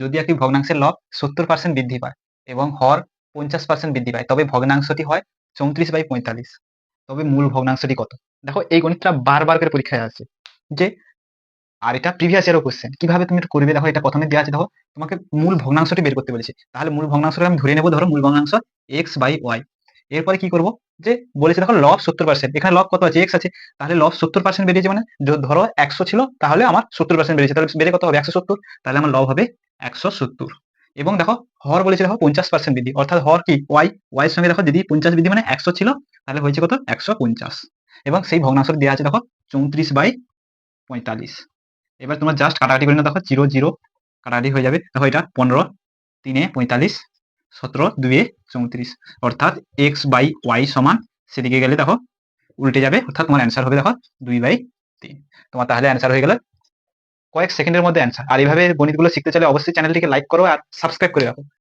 যদি একটি ভগ্নাংশের লব সত্তর পার্সেন্ট বৃদ্ধি পায় এবং হর পঞ্চাশ পার্সেন্ট বৃদ্ধি পায়, তবে ভগ্নাংশটি হয় চৌত্রিশ বাই পঁয়তাল্লিশ। তবে মূল ভগ্নাংশটি কত? দেখো, এই গণিতটা বারবার করে পরীক্ষায় আসে যে, আর এটা প্রিভিয়াস ইয়ারও কোশ্চেন কীভাবে তুমি এটা করবে? দেখো, এটা প্রথমে দেওয়া আছে, দেখো, তোমাকে মূল ভগ্নাংশটি বের করতে বলেছে। তাহলে মূল ভগ্নাংশটা আমি ধরে নেব, ধরো মূল ভগ্নাংশ এক্স বাই ওয়াই এরপরে কি করব? যে, বলেছে, দেখো, লব সত্তর পার্সেন্ট এখানে লব কত আছে? এক্স আছে। তাহলে লব সত্তর পার্সেন্ট বেরিয়েছে মানে ধরো একশো ছিল, তাহলে আমার সত্তর পার্সেন্ট বেরিয়েছে। তাহলে বেড়ে কত হবে? একশো সত্তর। তাহলে আমার লব হবে একশো সত্তর। এবং দেখো, হর বলেছে দেখো পঞ্চাশ পার্সেন্ট বৃদ্ধি। অর্থাৎ হর কি? ওয়াই ওয়াই সঙ্গে দেখো যদি পঞ্চাশ বৃদ্ধি মানে একশো ছিল, তাহলে হয়েছে কত? একশো পঞ্চাশ। এবং সেই ভগ্নাংশ দেওয়া আছে দেখো চৌত্রিশ বাই পঁয়তাল্লিশ। এবার তোমরা জাস্ট কাটাকাটি করে দেখো জিরো জিরো, কাটাকাটি হয়ে যাবে। দেখো এটা পনেরো, তিনে পঁয়তাল্লিশ, সতেরো, দুয়ে চৌত্রিশ। অর্থাৎ এক্স বাই ওয়াই সমান সেদিকে গেলে দেখো উল্টে যাবে। অর্থাৎ তোমার অ্যান্সার হবে দেখো দুই বাই তিন। তোমার তাহলে অ্যান্সার হয়ে গেল কয়েক সেকেন্ডের মধ্যে অ্যান্সার আর এইভাবে গণিতগুলো শিখতে চাইলে অবশ্যই চ্যানেলটিকে লাইক করো আর সাবস্ক্রাইব করে রাখো।